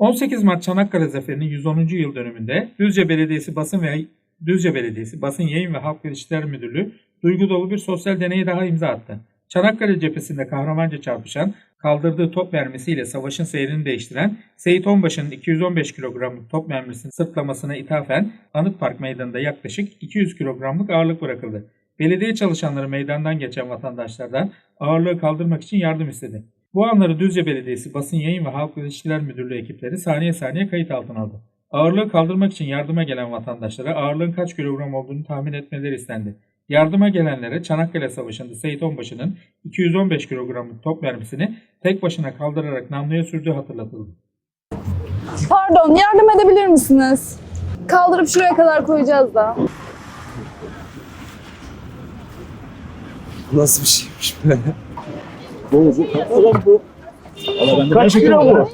18 Mart Çanakkale Zaferi'nin 110. yıl dönümünde Düzce Belediyesi Basın ve Düzce Belediyesi Basın Yayın ve Halk İlişkiler Müdürlüğü duygu dolu bir sosyal deneyi daha imza attı. Çanakkale cephesinde kahramanca çarpışan, kaldırdığı top mermisiyle savaşın seyrini değiştiren Seyit Onbaşı'nın 215 kilogramlık top mermisini sırtlamasına ithafen Anıt Park Meydanı'nda yaklaşık 200 kilogramlık ağırlık bırakıldı. Belediye çalışanları meydandan geçen vatandaşlardan ağırlığı kaldırmak için yardım istedi. Bu anları Düzce Belediyesi Basın Yayın ve Halk İlişkiler Müdürlüğü ekipleri saniye saniye kayıt altına aldı. Ağırlığı kaldırmak için yardıma gelen vatandaşlara ağırlığın kaç kilogram olduğunu tahmin etmeleri istendi. Yardıma gelenlere Çanakkale Savaşı'nda Seyit Onbaşı'nın 215 kilogramlık top mermisini tek başına kaldırarak namluya sürdüğü hatırlatıldı. Pardon, yardım edebilir misiniz? Kaldırıp şuraya kadar koyacağız da. Nasıl bir şeymiş be? Kaç kilo bu?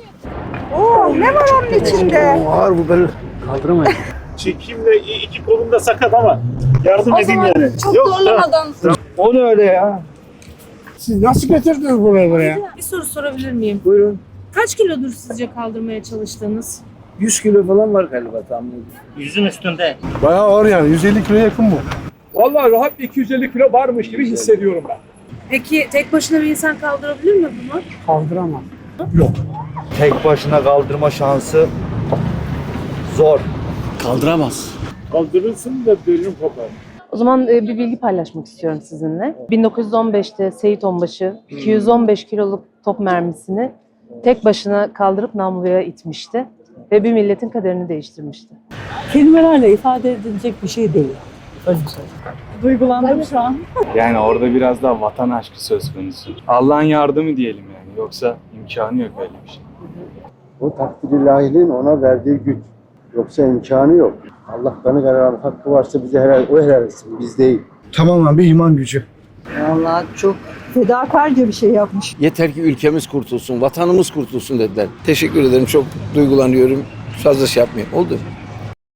Oo, ne var onun içinde? Ağır bu böyle kaldıramayız. Çekimle iki kolum da sakat ama yardım O edeyim yani. çok Yok, zorlamadan. O ne öyle ya? Siz nasıl getirdiniz buraya buraya? Bir soru sorabilir miyim? Buyurun. Kaç kilodur sizce kaldırmaya çalıştığınız? 100 kilo falan var galiba tahmin. Yüzün üstünde. Bayağı ağır yani. 150 kiloya yakın bu. Vallahi rahat bir 250 kilo varmış gibi hissediyorum ben. Peki tek başına bir insan kaldırabilir mi bunu? Kaldıramam. tek başına kaldırma şansı zor. Kaldıramaz. Kaldırırsın da belin kopar. O zaman e, bir bilgi paylaşmak istiyorum sizinle. 1915'te Seyit Onbaşı 215 kiloluk top mermisini tek başına kaldırıp namluya itmişti ve bir milletin kaderini değiştirmişti. Kelimelerle ifade edilecek bir şey değil. Öyle söyleyeyim. Duygulandım şu an. Yani orada biraz daha vatan aşkı söz konusu. Allah'ın yardımı diyelim yani. Yoksa imkanı yok öyle bir şey. O takdir ilahinin ona verdiği güç. Yoksa imkanı yok. Allah kanı kararı hakkı varsa bize helal, o helal etsin. Biz değil. Tamamen bir iman gücü. Vallahi çok fedakarca bir şey yapmış. Yeter ki ülkemiz kurtulsun, vatanımız kurtulsun dediler. Teşekkür ederim. Çok duygulanıyorum. Fazla şey yapmayayım. Oldu.